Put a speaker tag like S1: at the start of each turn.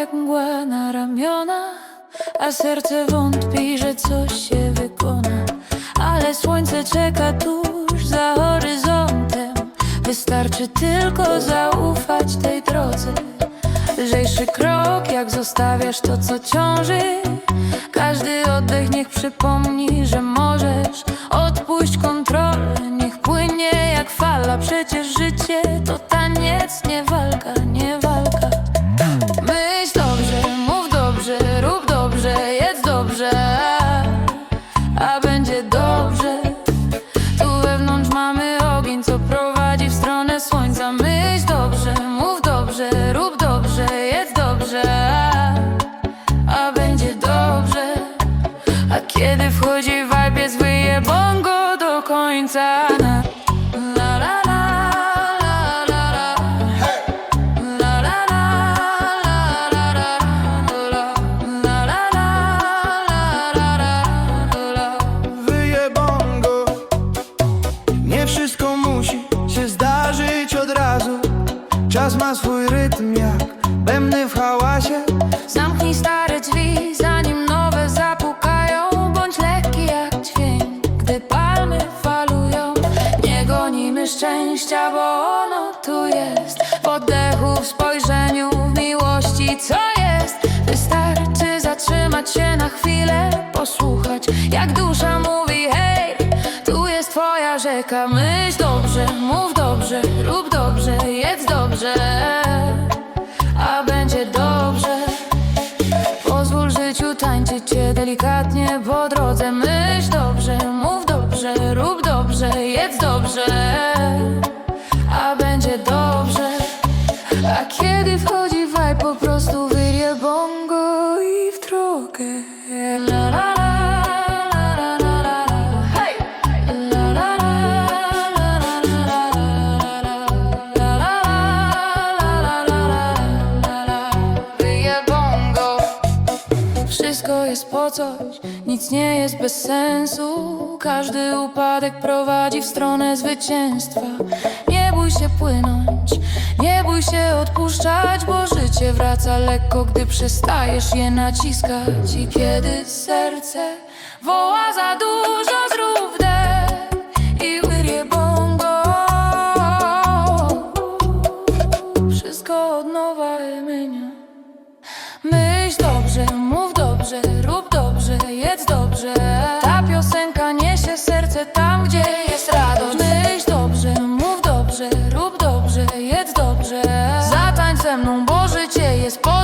S1: jak mgła na ramiona A serce wątpi, że coś się wykona. Ale słońce czeka tuż za horyzontem. Wystarczy tylko zaufać tej drodze. Lżejszy krok, jak zostawiasz to, co ciąży. Każdy oddech niech przypomni, że możesz Odpuść kontrolę, Kiedy wchodzi vibe, jest wyje bongo do końca Na- La la la,
S2: Nie wszystko musi się zdarzyć od razu Czas ma swój rytm jak
S1: szczęścia, bo ono tu jest. W oddechu, w spojrzeniu, w miłości, co jest? Wystarczy zatrzymać się na chwilę, posłuchać Jak dusza mówi, hej, tu jest twoja rzeka. Myśl dobrze, mów dobrze, rób dobrze, jedz dobrze A będzie dobrze. Pozwól życiu tańczyć cię delikatnie po A kiedy wchodzi vibe po prostu wyrie bongo i w drogę La la la, wszystko jest po coś, nic nie jest bez sensu. Każdy upadek prowadzi w stronę zwycięstwa. Nie bój się płynąć, bój się odpuszczać, bo życie wraca lekko, gdy przestajesz je naciskać. I kiedy serce woła za dużo, zrób wdech i wyrie bongo. Wszystko od nowa imienia. Myśl dobrze, mów dobrze, rób dobrze, jedz dobrze Bo życie jest po